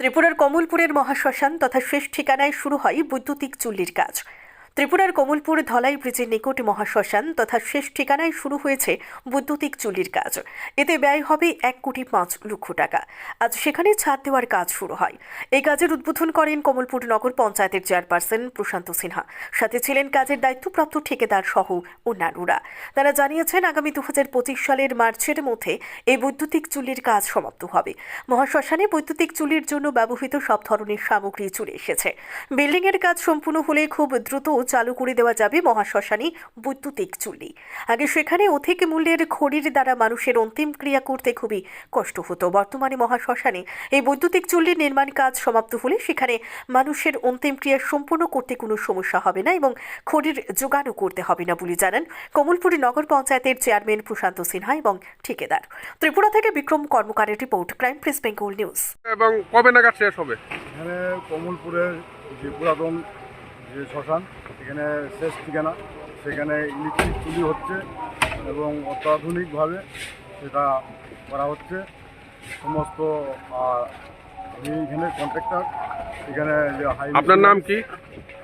ত্রিপুরার কমলপুরের মহাশ্মশান তথা শেষ ঠিকানায় শুরু হয় বৈদ্যুতিক চুল্লির কাজ। ত্রিপুরার কমলপুর ধলাই ব্রিজের নিকট মহাশ্মশান তথা শেষ ঠিকানায় শুরু হয়েছে বৈদ্যুতিক চুল্লির কাজ। এতে ব্যয় হবে এক কোটি পাঁচ লক্ষ টাকা। আজ সেখানে ছাদ দেওয়ার কাজ শুরু হয়। এই কাজের উদ্বোধন করেন কমলপুর নগর পঞ্চায়েতের চেয়ারপারসন প্রশান্ত সিনহা। সাথে ছিলেন কাজের দায়িত্বপ্রাপ্ত ঠিকাদার সহ অন্যান্যরা। তারা জানিয়েছেন, আগামী দু হাজার পঁচিশ সালের মার্চের মধ্যে এই বৈদ্যুতিক চুল্লির কাজ সমাপ্ত হবে। মহাশ্মশানে বৈদ্যুতিক চুলির জন্য ব্যবহৃত সব ধরনের সামগ্রী চলে এসেছে। বিল্ডিং এর কাজ সম্পূর্ণ হলে খুব দ্রুত চালু করে দেওয়া যাবে মহাশ্মশানে বৈদ্যুতিক চুল্লি। আগে সেখানে অধিক মূল্যের খড়ির দ্বারা মানুষের অন্তিম ক্রিয়া করতে খুবই কষ্ট হতো। বর্তমানে মহাশ্মশানে এই বৈদ্যুতিক চুল্লির নির্মাণ কাজ সমাপ্ত হলে সেখানে মানুষের অন্তিম ক্রিয়া সম্পূর্ণ করতে কোনো সমস্যা হবে না এবং খড়ির যোগানও করতে হবে না বলে জানান কমলপুর নগর পঞ্চায়েতের চেয়ারম্যান প্রশান্ত সিনহা এবং ঠিকাদার। ত্রিপুরা থেকে Bikram কর্মকারের report crime press Bengal news. এবং কবে নাগাদ শেষ হবে? এখানে কমলপুরের যে পুরাতন যে শ্মশান এখানে শেষ ঠিকানা। সেখানে ইলেকট্রিক চুলি হচ্ছে এবং অত্যাধুনিকভাবে সেটা করা হচ্ছে। সমস্ত এখানে কন্ট্রাক্টর এখানে যে হাই আপনার নাম কি?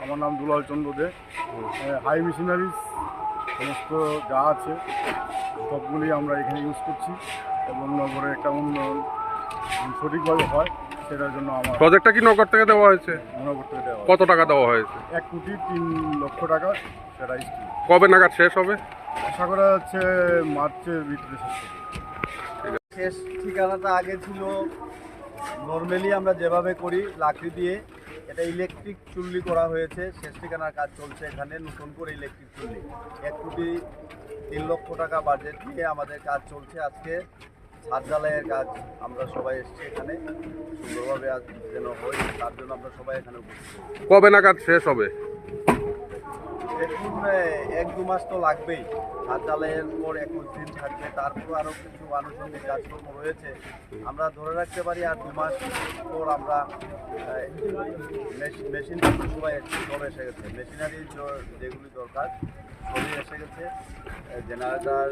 আমার নাম দুলাল চন্দ্র দে। হাই মেশিনারিজ সমস্ত যা আছে সবগুলি আমরা এখানে ইউজ করছি এবং নগরে একটা উন্নয়ন সঠিকভাবে হয়। সেটার জন্য আমার প্রজেক্টটা কি নগর থেকে দেওয়া হয়েছে? মনে করতে দেওয়া কত টাকা দেওয়া হয়েছে? এক কোটি তিন লক্ষ টাকা সেটা স্কিম। কবে নাগাদ শেষ হবে? আশা করা যাচ্ছে মার্চের ভিতরে শেষ হবে। শেষ ঠিকানাটা আগে ছিল। নর্মালি আমরা যেভাবে করি লাকড়ি দিয়ে। এটা ইলেকট্রিক চুল্লি করা হয়েছে। শেষ ঠিকানার কাজ চলছে এখানে নতুন করে ইলেকট্রিক চুল্লি। এক কোটি তিন লক্ষ টাকা বাজেট নিয়ে আমাদের কাজ চলছে আজকে। ছাদ ঢালাইয়ের কাজ আমরা সবাই এসেছি এখানে। সুন্দরভাবে আজ যেন হয়, তার জন্য আমরা সবাই এখানে কবে নাগাদ শেষ হবে? এক দু মাস তো লাগবেই। হাত পর একুশ দিন থাকবে, তারপর আরও কিছু আনুষঙ্গিক কাজকর্ম রয়েছে। আমরা ধরে রাখতে পারি আর দু মাস পর আমরা মেশিন সবাই সব এসে গেছে। মেশিনারি যেগুলি দরকার, সবই এসে গেছে। জেনারেটার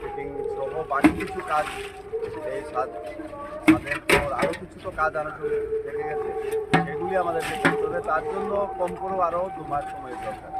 ফিটিং সহ বাকি কিছু কাজ এই সাত সাতের পর আরও কিছু তো কাজ আনুষঙ্গিক থেকে গেছে। সেগুলি আমাদেরকে করতে হবে। তার জন্য কম করেও আরও দু মাস সময় দরকার।